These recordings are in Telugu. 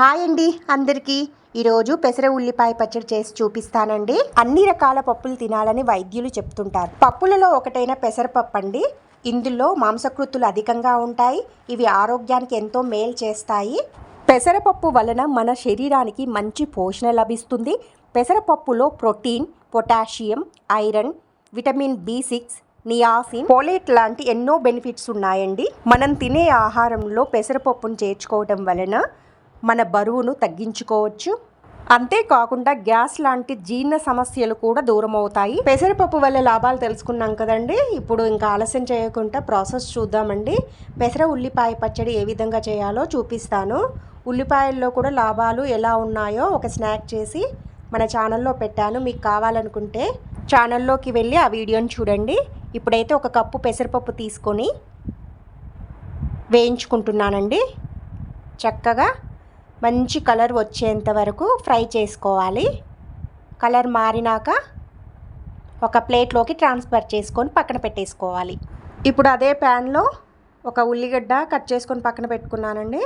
హాయ్ అండి అందరికీ. ఈరోజు పెసర ఉల్లిపాయ పచ్చడి చేసి చూపిస్తానండి. అన్ని రకాల పప్పులు తినాలని వైద్యులు చెప్తుంటారు. పప్పులలో ఒకటైన పెసరపప్పు అండి. ఇందులో మాంసకృతులు అధికంగా ఉంటాయి. ఇవి ఆరోగ్యానికి ఎంతో మేలు చేస్తాయి. పెసరపప్పు వలన మన శరీరానికి మంచి పోషణ లభిస్తుంది. పెసరపప్పులో protein potassium iron vitamin B six niacin folate లాంటి ఎన్నో బెనిఫిట్స్ ఉన్నాయండి. మనం తినే ఆహారంలో పెసరపప్పును చేర్చుకోవడం వలన మన బరువును తగ్గించుకోవచ్చు. అంతేకాకుండా గ్యాస్ లాంటి జీర్ణ సమస్యలు కూడా దూరం అవుతాయి పెసరపప్పు వల్ల లాభాలు తెలుసుకున్నాం కదండి. ఇప్పుడు ఇంకా ఆలస్యం చేయకుండా ప్రాసెస్ చూద్దామండి. పెసర ఉల్లిపాయ పచ్చడి ఏ విధంగా చేయాలో చూపిస్తాను. ఉల్లిపాయల్లో కూడా లాభాలు ఎలా ఉన్నాయో ఒక స్నాక్ చేసి మన ఛానల్లో పెట్టాను. మీకు కావాలనుకుంటే ఛానల్లోకి వెళ్ళి ఆ వీడియోని చూడండి. ఇప్పుడైతే ఒక కప్పు పెసరపప్పు తీసుకొని వేయించుకుంటున్నానండి. చక్కగా మంచి కలర్ వచ్చేంత వరకు ఫ్రై చేసుకోవాలి. కలర్ మారినాక ఒక ప్లేట్లోకి ట్రాన్స్ఫర్ చేసుకొని పక్కన పెట్టేసుకోవాలి. ఇప్పుడు అదే ప్యాన్లో ఒక ఉల్లిగడ్డ కట్ చేసుకొని పక్కన పెట్టుకున్నానండి.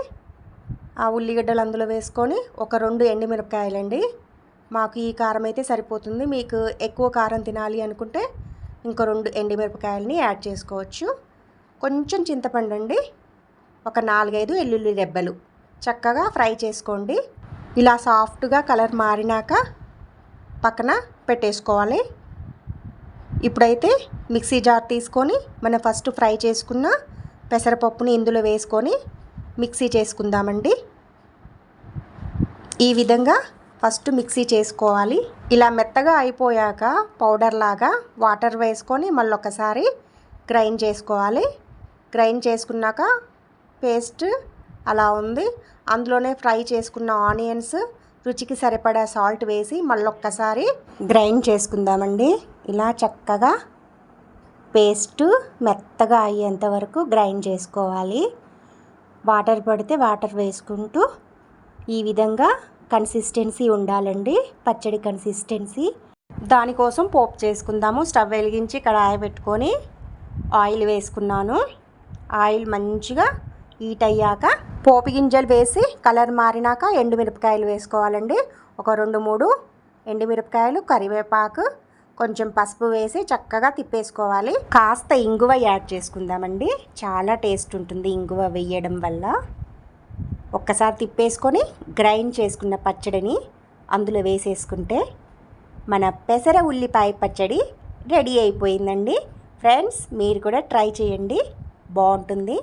ఆ ఉల్లిగడ్డలు అందులో వేసుకొని ఒక రెండు ఎండుమిరపకాయలండి. మాకు ఈ కారం అయితే సరిపోతుంది. మీకు ఎక్కువ కారం తినాలి అనుకుంటే ఇంకో రెండు ఎండుమిరపకాయలని యాడ్ చేసుకోవచ్చు. కొంచెం చింతపండు అండి ఒక నాలుగైదు ఎల్లుల్లి రెబ్బలు. చక్కగా ఫ్రై చేసుకోండి. ఇలా సాఫ్ట్గా కలర్ మారినాక పక్కన పెట్టేసుకోవాలి. ఇప్పుడైతే మిక్సీ జార్ తీసుకొని మనం ఫస్ట్ ఫ్రై చేసుకున్న పెసరపప్పుని ఇందులో వేసుకొని మిక్సీ చేసుకుందామండి. ఈ విధంగా ఫస్ట్ మిక్సీ చేసుకోవాలి. ఇలా మెత్తగా అయిపోయాక పౌడర్ లాగా వాటర్ వేసుకొని మళ్ళీ ఒకసారి గ్రైండ్ చేసుకోవాలి. గ్రైండ్ చేసుకున్నాక పేస్ట్ అలా ఉంది. అందులోనే ఫ్రై చేసుకున్న ఆనియన్స్ రుచికి సరిపడా సాల్ట్ వేసి మళ్ళొక్కసారి గ్రైండ్ చేసుకుందామండి. ఇలా చక్కగా పేస్ట్ మెత్తగా అయ్యేంత వరకు గ్రైండ్ చేసుకోవాలి. వాటర్ పడితే వాటర్ వేసుకుంటూ ఈ విధంగా కన్సిస్టెన్సీ ఉండాలండి. పచ్చడి కన్సిస్టెన్సీ. దానికోసం పోపు చేసుకుందాము. స్టవ్ వెలిగించి కడాయి పెట్టుకొని ఆయిల్ వేసుకున్నాను. ఆయిల్ మంచిగా హీట్ అయ్యాక పోపు గింజలు వేసి కలర్ మారినాక ఎండుమిరపకాయలు వేసుకోవాలండి. ఒక రెండు మూడు ఎండుమిరపకాయలు కరివేపాకు కొంచెం పసుపు వేసి చక్కగా తిప్పేసుకోవాలి. కాస్త ఇంగువ యాడ్ చేసుకుందామండి. చాలా టేస్ట్ ఉంటుంది ఇంగువ వేయడం వల్ల. ఒక్కసారి తిప్పేసుకొని గ్రైండ్ చేసుకున్న పచ్చడిని అందులో వేసేసుకుంటే మన పెసర ఉల్లిపాయ పచ్చడి రెడీ అయిపోయిందండి. ఫ్రెండ్స్ మీరు కూడా ట్రై చేయండి. బాగుంటుంది.